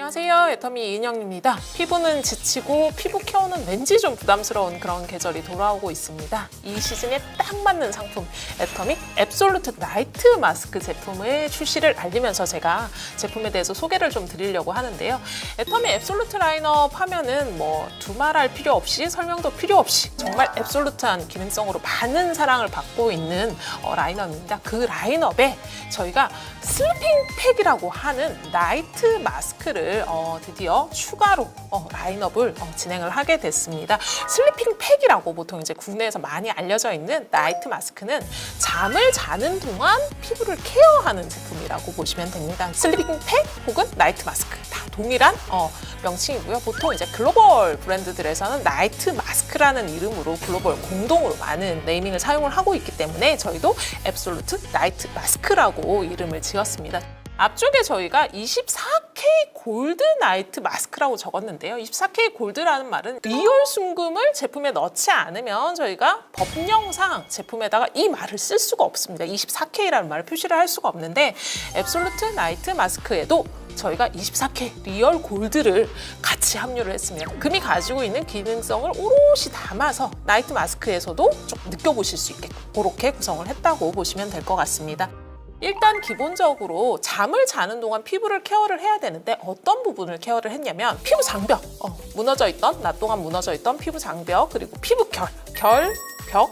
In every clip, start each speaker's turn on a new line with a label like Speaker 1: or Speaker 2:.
Speaker 1: 안녕하세요. 애터미 이은영입니다. 피부는 지치고 피부 케어는 왠지 좀 부담스러운 그런 계절이 돌아오고 있습니다. 이 시즌에 딱 맞는 상품 애터미 앱솔루트 나이트 마스크 제품의 출시를 알리면서 제가 제품에 대해서 소개를 좀 드리려고 하는데요. 애터미 앱솔루트 라인업 하면은 뭐 두말할 필요 없이 설명도 필요 없이 정말 앱솔루트한 기능성으로 많은 사랑을 받고 있는 어, 라인업입니다. 그 라인업에 저희가 슬리핑 팩이라고 하는 나이트 마스크를 어, 드디어 추가로 어, 라인업을 어, 진행을 하게 됐습니다. 슬리핑 팩이라고 보통 이제 국내에서 많이 알려져 있는 나이트 마스크는 잠을 자는 동안 피부를 케어하는 제품이라고 보시면 됩니다. 슬리핑 팩 혹은 나이트 마스크 다 동일한 어, 명칭이고요. 보통 이제 글로벌 브랜드들에서는 나이트 마스크라는 이름으로 글로벌 공동으로 많은 네이밍을 사용을 하고 있기 때문에 저희도 앱솔루트 나이트 마스크라고 이름을 지었습니다. 앞쪽에 저희가 24K 골드 나이트 마스크라고 적었는데요. 24K 골드라는 말은 리얼 순금을 제품에 넣지 않으면 저희가 법령상 제품에다가 이 말을 쓸 수가 없습니다. 24K라는 말을 표시를 할 수가 없는데 앱솔루트 나이트 마스크에도 저희가 24K 리얼 골드를 같이 함유를 했습니다. 금이 가지고 있는 기능성을 오롯이 담아서 나이트 마스크에서도 좀 느껴보실 수 있게 그렇게 구성을 했다고 보시면 될 것 같습니다. 일단 기본적으로 잠을 자는 동안 피부를 케어를 해야 되는데 어떤 부분을 케어를 했냐면 피부 장벽, 어, 무너져 있던 낮 동안 무너져 있던 피부 장벽 그리고 피부 결, 결, 벽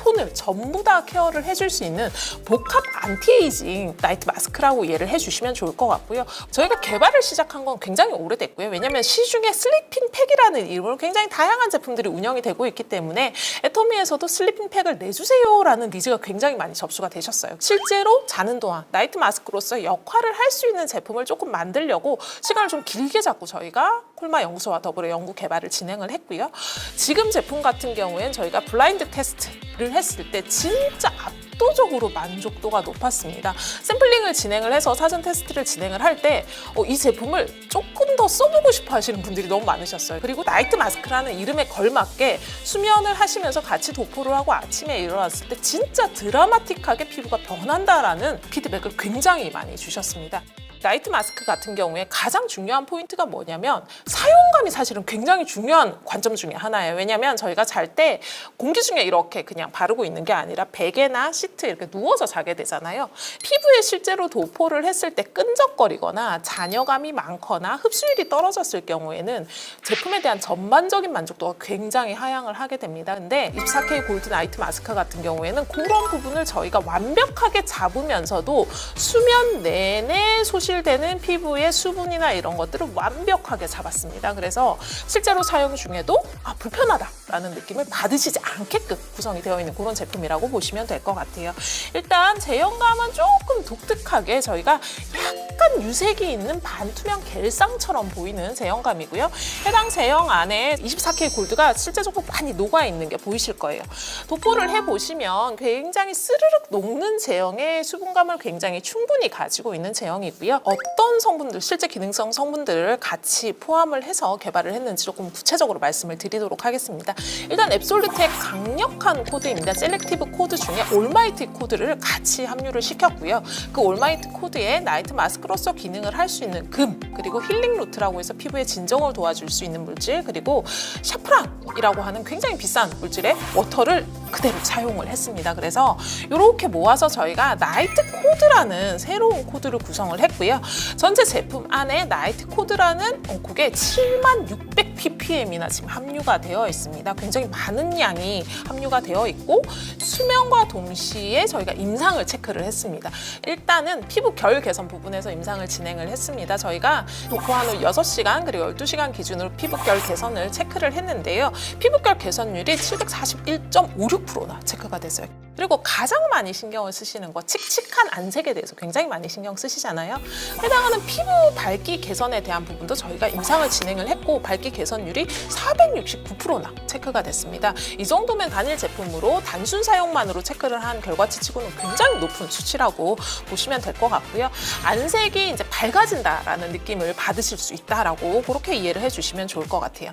Speaker 1: 톤을 전부 다 케어를 해줄 수 있는 복합 안티에이징 나이트 마스크라고 이해를 해주시면 좋을 것 같고요. 저희가 개발을 시작한 건 굉장히 오래됐고요. 왜냐하면 시중에 슬리핑 팩이라는 이름으로 굉장히 다양한 제품들이 운영이 되고 있기 때문에 애터미에서도 슬리핑 팩을 내주세요라는 니즈가 굉장히 많이 접수가 되셨어요. 실제로 자는 동안 나이트 마스크로서 역할을 할 수 있는 제품을 조금 만들려고 시간을 좀 길게 잡고 저희가 콜마 연구소와 더불어 연구 개발을 진행을 했고요. 지금 제품 같은 경우에는 저희가 블라인드 테스트를 했을 때 진짜 압도적으로 만족도가 높았습니다. 샘플링을 진행을 해서 사전 테스트를 진행을 할 때 이 제품을 조금 더 써보고 싶어 하시는 분들이 너무 많으셨어요. 그리고 나이트 마스크라는 이름에 걸맞게 수면을 하시면서 같이 도포를 하고 아침에 일어났을 때 진짜 드라마틱하게 피부가 변한다라는 피드백을 굉장히 많이 주셨습니다. 나이트 마스크 같은 경우에 가장 중요한 포인트가 뭐냐면 사용감이 사실은 굉장히 중요한 관점 중에 하나예요. 왜냐하면 저희가 잘 때 공기 중에 이렇게 그냥 바르고 있는 게 아니라 베개나 시트 이렇게 누워서 자게 되잖아요. 피부에 실제로 도포를 했을 때 끈적거리거나 잔여감이 많거나 흡수율이 떨어졌을 경우에는 제품에 대한 전반적인 만족도가 굉장히 하향을 하게 됩니다. 근데 24K 골드 나이트 마스크 같은 경우에는 그런 부분을 저희가 완벽하게 잡으면서도 수면 내내 소실 되는 피부의 수분이나 이런 것들을 완벽하게 잡았습니다. 그래서 실제로 사용 중에도 아, 불편하다라는 느낌을 받으시지 않게끔 구성이 되어 있는 그런 제품이라고 보시면 될 것 같아요. 일단 제형감은 조금 독특하게 저희가 약간 유색이 있는 반투명 겔상처럼 보이는 제형감이고요. 해당 제형 안에 24K 골드가 실제적으로 많이 녹아 있는 게 보이실 거예요. 도포를 해보시면 굉장히 스르륵 녹는 제형의 수분감을 굉장히 충분히 가지고 있는 제형이고요. 어떤 성분들, 실제 기능성 성분들을 같이 포함을 해서 개발을 했는지 조금 구체적으로 말씀을 드리도록 하겠습니다. 일단 앱솔루트의 강력한 코드입니다. 셀렉티브 코드 중에 올마이트 코드를 같이 함유를 시켰고요. 그 올마이트 코드에 나이트 마스크로서 기능을 할 수 있는 금 그리고 힐링 루트라고 해서 피부의 진정을 도와줄 수 있는 물질 그리고 샤프란이라고 하는 굉장히 비싼 물질의 워터를 그대로 사용을 했습니다. 그래서 이렇게 모아서 저희가 나이트 코드라는 새로운 코드를 구성을 했고요. 전체 제품 안에 나이트 코드라는 어, 그게 7,600 ppm이나 지금 함유가 되어 있습니다. 굉장히 많은 양이 함유가 되어 있고 수면과 동시에 저희가 임상을 체크를 했습니다. 일단은 피부 결 개선 부분에서 임상을 진행을 했습니다. 저희가 도포한 후 6시간 그리고 12시간 기준으로 피부 결 개선을 체크를 했는데요. 피부 결 개선율이 741.56%나 체크가 됐어요. 그리고 가장 많이 신경을 쓰시는 거 칙칙한 안색에 대해서 굉장히 많이 신경 쓰시잖아요. 해당하는 피부 밝기 개선에 대한 부분도 저희가 임상을 진행을 했고 밝기 개선율이 469%나 체크가 됐습니다. 이 정도면 단일 제품으로 단순 사용만으로 체크를 한 결과치치고는 굉장히 높은 수치라고 보시면 될 것 같고요. 안색이 이제 밝아진다라는 느낌을 받으실 수 있다라고 그렇게 이해를 해주시면 좋을 것 같아요.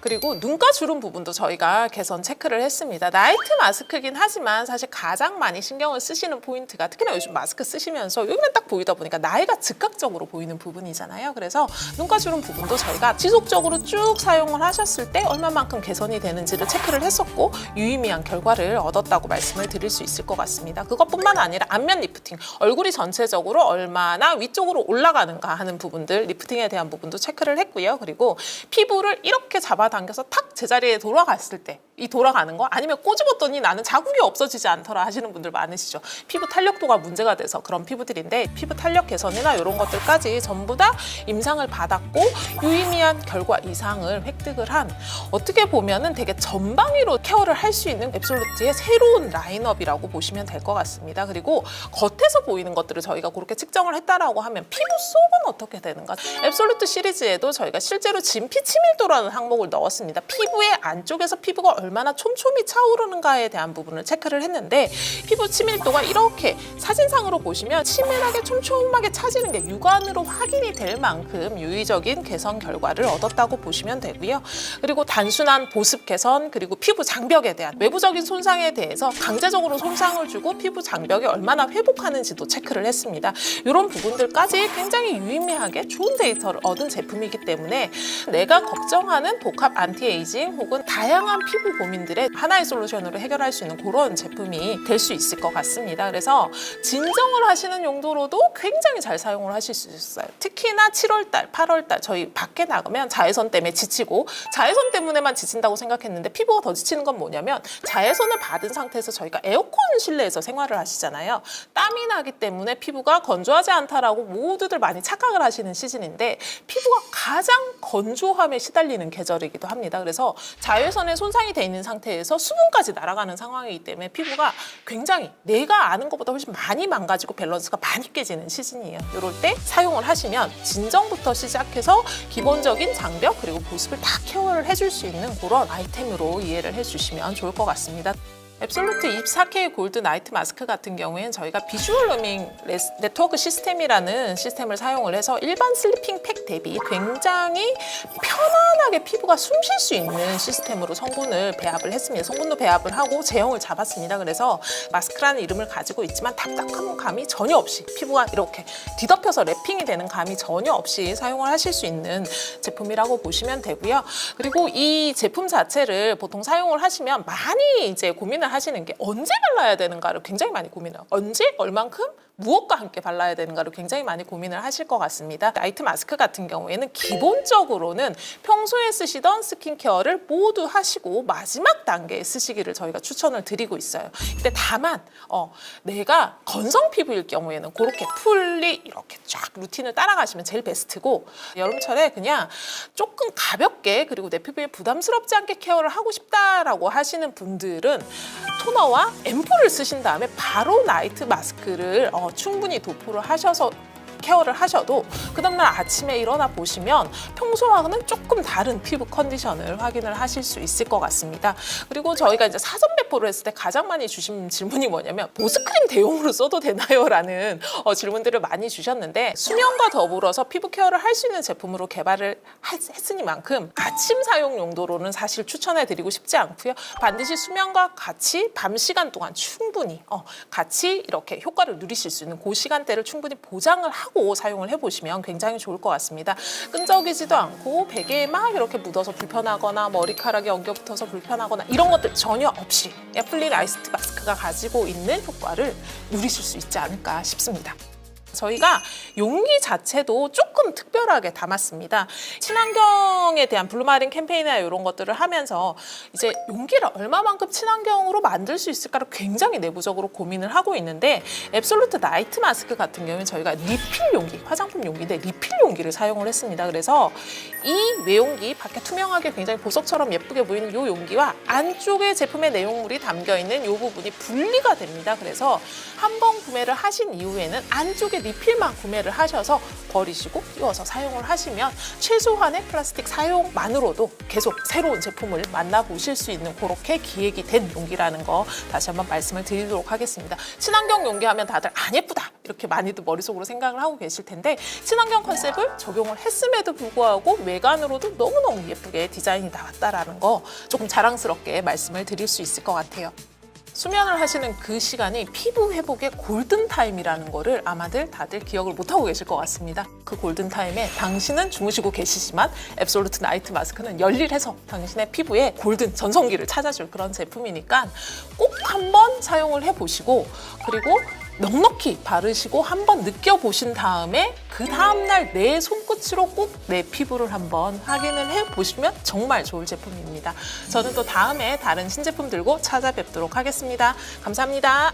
Speaker 1: 그리고 눈가 주름 부분도 저희가 개선 체크를 했습니다. 나이트 마스크긴 하지만 사실 가장 많이 신경을 쓰시는 포인트가 특히나 요즘 마스크 쓰시면서 여기만 딱 보이다 보니까 나이가 즉각적으로 보이는 부분이잖아요. 그래서 눈가 주름 부분도 저희가 지속적으로 쭉 사용을 하셨을 때 얼마만큼 개선이 되는지를 체크를 했었고 유의미한 결과를 얻었다고 말씀을 드릴 수 있을 것 같습니다. 그것뿐만 아니라 안면 리프팅, 얼굴이 전체적으로 얼마나 위쪽으로 올라가는가 하는 부분들 리프팅에 대한 부분도 체크를 했고요. 그리고 피부를 이렇게 잡아당 겨서 탁 제자리에 돌아갔을 때 이 돌아가는 거 아니면 꼬집었더니 나는 자국이 없어지지 않더라 하시는 분들 많으시죠. 피부 탄력도가 문제가 돼서 그런 피부들인데 피부 탄력 개선이나 이런 것들까지 전부 다 임상을 받았고 유의미한 결과 이상을 획득을 한 어떻게 보면은 되게 전방위로 케어를 할 수 있는 앱솔루트의 새로운 라인업이라고 보시면 될 것 같습니다. 그리고 겉에서 보이는 것들을 저희가 그렇게 측정을 했다라고 하면 피부 속은 어떻게 되는가? 앱솔루트 시리즈에도 저희가 실제로 진피 치밀도라는 항목을 넣었습니다. 피부의 안쪽에서 피부가 얼 마나 촘촘히 차오르는가에 대한 부분을 체크를 했는데 피부 치밀도가 이렇게 사진상으로 보시면 치밀하게 촘촘하게 차지는 게 육안으로 확인이 될 만큼 유의적인 개선 결과를 얻었다고 보시면 되고요. 그리고 단순한 보습 개선 그리고 피부 장벽에 대한 외부적인 손상에 대해서 강제적으로 손상을 주고 피부 장벽이 얼마나 회복하는지도 체크를 했습니다. 이런 부분들까지 굉장히 유의미하게 좋은 데이터를 얻은 제품이기 때문에 내가 걱정하는 복합 안티에이징 혹은 다양한 피부 고민들의 하나의 솔루션으로 해결할 수 있는 그런 제품이 될 수 있을 것 같습니다. 그래서 진정을 하시는 용도로도 굉장히 잘 사용을 하실 수 있어요. 특히나 7월달, 8월달 저희 밖에 나가면 자외선 때문에 지치고 자외선 때문에만 지친다고 생각했는데 피부가 더 지치는 건 뭐냐면 자외선을 받은 상태에서 저희가 에어컨 실내에서 생활을 하시잖아요. 땀이 나기 때문에 피부가 건조하지 않다라고 모두들 많이 착각을 하시는 시즌인데 피부가 가장 건조함에 시달리는 계절이기도 합니다. 그래서 자외선에 손상이 돼 있는 상태에서 수분까지 날아가는 상황이기 때문에 피부가 굉장히 내가 아는 것보다 훨씬 많이 망가지고 밸런스가 많이 깨지는 시즌이에요. 이럴 때 사용을 하시면 진정부터 시작해서 기본적인 장벽 그리고 보습을 다 케어를 해줄 수 있는 그런 아이템으로 이해를 해주시면 좋을 것 같습니다. 앱솔루트 24K 골드 나이트 마스크 같은 경우에는 저희가 비주얼 루밍 레스- 네트워크 시스템이라는 시스템을 사용을 해서 일반 슬리핑 팩 대비 굉장히 편안하게 피부가 숨 쉴 수 있는 시스템으로 성분을 배합을 했습니다. 성분도 배합을 하고 제형을 잡았습니다. 그래서 마스크라는 이름을 가지고 있지만 답답한 감이 전혀 없이 피부가 이렇게 뒤덮여서 랩핑이 되는 감이 전혀 없이 사용을 하실 수 있는 제품이라고 보시면 되고요. 그리고 이 제품 자체를 보통 사용을 하시면 많이 이제 고민을 하시는 게 언제 발라야 되는가를 굉장히 많이 고민해요. 언제 얼만큼 무엇과 함께 발라야 되는가를 굉장히 많이 고민을 하실 것 같습니다. 나이트 마스크 같은 경우에는 기본적으로는 평소에 쓰시던 스킨케어를 모두 하시고 마지막 단계에 쓰시기를 저희가 추천을 드리고 있어요. 근데 다만 어, 내가 건성 피부일 경우에는 그렇게 풀리 이렇게 쫙 루틴을 따라가시면 제일 베스트고 여름철에 그냥 조금 가볍게 그리고 내 피부에 부담스럽지 않게 케어를 하고 싶다라고 하시는 분들은 토너와 앰플을 쓰신 다음에 바로 나이트 마스크를 어, 충분히 도포를 하셔서 케어를 하셔도 그 다음날 아침에 일어나 보시면 평소와는 조금 다른 피부 컨디션을 확인을 하실 수 있을 것 같습니다. 그리고 저희가 이제 사전 배포를 했을 때 가장 많이 주신 질문이 뭐냐면 보습크림 대용으로 써도 되나요? 라는 어, 질문들을 많이 주셨는데 수면과 더불어서 피부 케어를 할 수 있는 제품으로 개발을 했- 했으니만큼 아침 사용 용도로는 사실 추천해 드리고 싶지 않고요. 반드시 수면과 같이 밤 시간 동안 충분히 어, 같이 이렇게 효과를 누리실 수 있는 그 시간대를 충분히 보장을 하고 사용을 해보시면 굉장히 좋을 것 같습니다. 끈적이지도 않고 베개에 막 이렇게 묻어서 불편하거나 머리카락에 엉겨 붙어서 불편하거나 이런 것들 전혀 없이 애플리 라이스트 마스크가 가지고 있는 효과를 누리실 수 있지 않을까 싶습니다. 저희가 용기 자체도 조금 특별하게 담았습니다. 친환경에 대한 블루마린 캠페인이나 이런 것들을 하면서 이제 용기를 얼마만큼 친환경으로 만들 수 있을까를 굉장히 내부적으로 고민을 하고 있는데 앱솔루트 나이트 마스크 같은 경우는 저희가 리필 용기, 화장품 용기인데 리필 용기를 사용을 했습니다. 그래서 이 외용기 밖에 투명하게 굉장히 보석처럼 예쁘게 보이는 이 용기와 안쪽에 제품의 내용물이 담겨 있는 이 부분이 분리가 됩니다. 그래서 한 번 구매를 하신 이후에는 안쪽에 플라스틱 리필만 구매를 하셔서 버리시고 띄워서 사용을 하시면 최소한의 플라스틱 사용만으로도 계속 새로운 제품을 만나보실 수 있는 그렇게 기획이 된 용기라는 거 다시 한번 말씀을 드리도록 하겠습니다. 친환경 용기 하면 다들 안 예쁘다 이렇게 많이들 머릿속으로 생각을 하고 계실 텐데 친환경 컨셉을 적용을 했음에도 불구하고 외관으로도 너무너무 예쁘게 디자인이 나왔다라는 거 조금 자랑스럽게 말씀을 드릴 수 있을 것 같아요. 수면을 하시는 그 시간이 피부 회복의 골든타임이라는 거를 아마들 다들 기억을 못하고 계실 것 같습니다. 그 골든타임에 당신은 주무시고 계시지만 앱솔루트 나이트 마스크는 열일해서 당신의 피부에 골든 전성기를 찾아줄 그런 제품이니까 꼭 한번 사용을 해보시고 그리고 넉넉히 바르시고 한번 느껴보신 다음에 그 다음날 내 손끝으로 꼭 내 피부를 한번 확인을 해보시면 정말 좋을 제품입니다. 저는 또 다음에 다른 신제품 들고 찾아뵙도록 하겠습니다. 감사합니다.